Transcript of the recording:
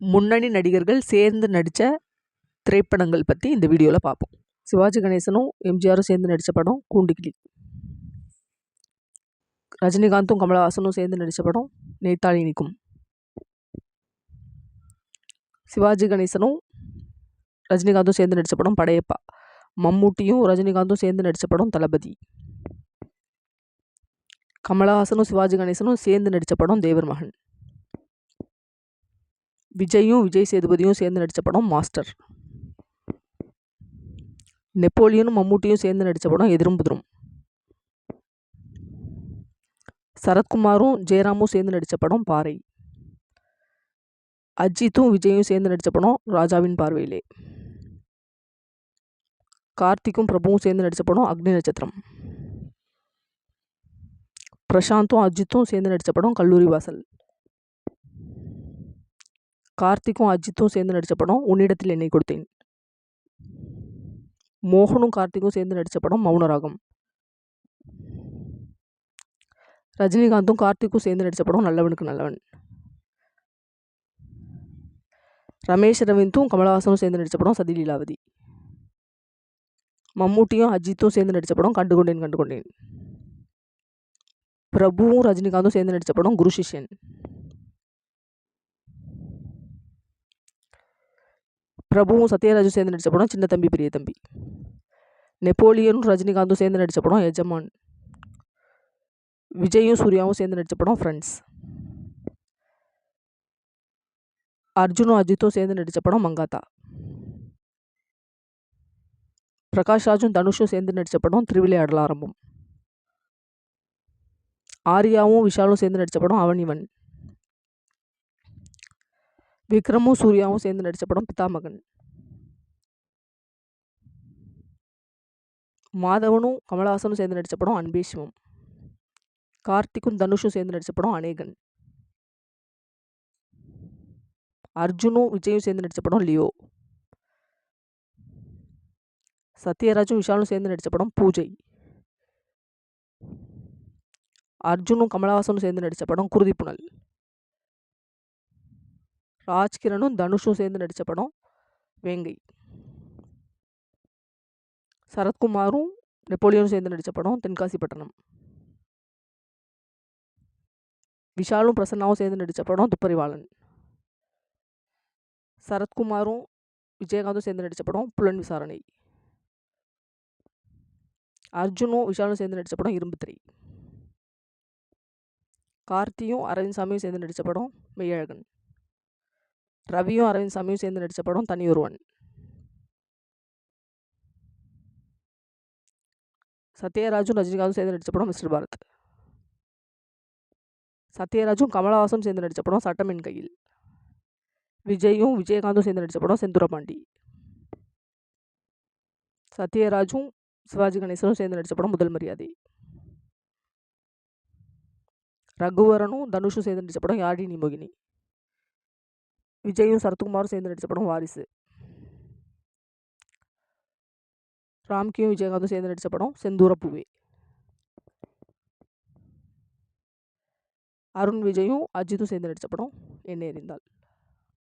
முன்னணி நடிகர்கள் சேர்ந்து நடித்த திரைப்படங்கள் பற்றி இந்த வீடியோவில் பார்ப்போம் சிவாஜி கணேசனும் எம்ஜிஆரும் சேர்ந்து நடித்த படம் கூண்டுகிளி ரஜினிகாந்தும் கமலஹாசனும் சேர்ந்து நடித்த படம் நேத்தாளி நிற்கும் சிவாஜி கணேசனும் ரஜினிகாந்தும் சேர்ந்து நடித்த படம் படையப்பா. மம்மூட்டியும் ரஜினிகாந்தும் சேர்ந்து நடித்த படம் தளபதி. கமலஹாசனும் சிவாஜி கணேசனும் சேர்ந்து நடித்த படம் தேவர் மகன் விஜயும் விஜய் சேதுபதியும் சேர்ந்து நடித்த படம் மாஸ்டர். நெப்போலியனும் மம்மூட்டியும் சேர்ந்து நடித்த படம் எதிரும் புதிரும். சரத்குமாரும் ஜெயராமும் சேர்ந்து நடித்த படம் பாறை. அஜித்தும் விஜயும் சேர்ந்து நடித்த படம் ராஜாவின் பார்வையிலே. கார்த்திக்கும் பிரபுவும் சேர்ந்து நடித்த படம் அக்னி நட்சத்திரம். பிரசாந்தும் அஜித்தும் சேர்ந்து நடித்த படம் கல்லூரி வாசல். கார்த்திக்கும் அஜித்தும் சேர்ந்து நடித்த படம் உன்னிடத்தில் என்னை கொடுத்தேன். மோகனும் கார்த்திக்கும் சேர்ந்து நடித்த படம் மௌனராகம். ரஜினிகாந்தும் கார்த்திக்கும் சேர்ந்து நடித்த படம் நல்லவனுக்கு நல்லவன். ரமேஷ் ரவீந்தும் கமலஹாசனும் சேர்ந்து நடித்த படம் சதிலீலாவதி மம்மூட்டியும் அஜித்தும் சேர்ந்து நடித்த படம் கண்டுகொண்டேன் கண்டுகொண்டேன். பிரபுவும் ரஜினிகாந்தும் சேர்ந்து நடித்த படம் குரு சிஷ்யன். பிரபுவும் சத்யராஜும் சேர்ந்து நடித்த படம் சின்ன தம்பி பெரிய தம்பி. நெப்போலியனும் ரஜினிகாந்தும் சேர்ந்து நடித்த படம் எஜமான். விஜயும் சூர்யாவும் சேர்ந்து நடித்த படம் ஃப்ரெண்ட்ஸ் அர்ஜுனும் அஜித்தும் சேர்ந்து நடித்த படம் மங்காத்தா. பிரகாஷ் ராஜும் தனுஷும் சேர்ந்து நடித்த படம் திருவிளையாடல் ஆரம்பம். ஆரியாவும் விஷாலும் சேர்ந்து நடித்த படம் அவன் இவன். விக்ரமும் சூர்யாவும் சேர்ந்து நடித்த படம் பிதாமகன். மாதவனும் கமலஹாசனும் சேர்ந்து நடித்த படம் அன்பே சிவம். கார்த்திக்கும் தனுஷும் சேர்ந்து நடித்த படம் அநேகன். அர்ஜுனும் விஜயும் சேர்ந்து நடித்த படம் லியோ. சத்யராஜும் விஷாலும் சேர்ந்து நடித்த படம் பூஜை. அர்ஜுனும் கமலஹாசனும் சேர்ந்து நடித்த படம் குருதிப்புணல் ராஜ்கிரனும் தனுஷும் சேர்ந்து நடித்த படம் வேங்கை. சரத்குமாரும் நெப்போலியனும் சேர்ந்து நடித்த படம் தென்காசிப்பட்டினம். விஷாலும் பிரசன்னாவும் சேர்ந்து நடித்த படம் துப்பறிவாளன். சரத்குமாரும் விஜயகாந்தும் சேர்ந்து நடித்த படம் புலன் விசாரணை. அர்ஜுனும் விஷாலும் சேர்ந்து நடித்த படம் இரும்பு திரை. கார்த்தியும் அரவிந்த் சாமியும் சேர்ந்து நடித்த படம் மெய்யழகன். ரவியும் அரவிந்த் சாமியும் சேர்ந்து நடித்த படம் தனி ஒருவன். சத்யராஜும் ரஜினிகாந்தும் சேர்ந்து நடித்த படம் மிஸ்டர் பாரத். சத்யராஜும் கமலஹாசனும் சேர்ந்து நடித்த படம் சட்டமின் கையில். விஜயும் விஜயகாந்தும் சேர்ந்து நடித்த படம் செந்துரபாண்டி. சத்யராஜும் சிவாஜி கணேசனும் சேர்ந்து நடித்த படம் முதல் மரியாதை. ரகுவரனும் தனுஷும் சேர்ந்து நடித்த படம் யாழினி மோகினி. விஜயும் சரத்குமாரும் சேர்ந்து நடித்த படம் வாரிசு. ராம்கியும் விஜயகாந்தும் சேர்ந்து நடித்த படம் செந்தூர பூவே. அருண் விஜயும் அஜித்தும் சேர்ந்து நடித்த படம் என்ன எறிந்தாள்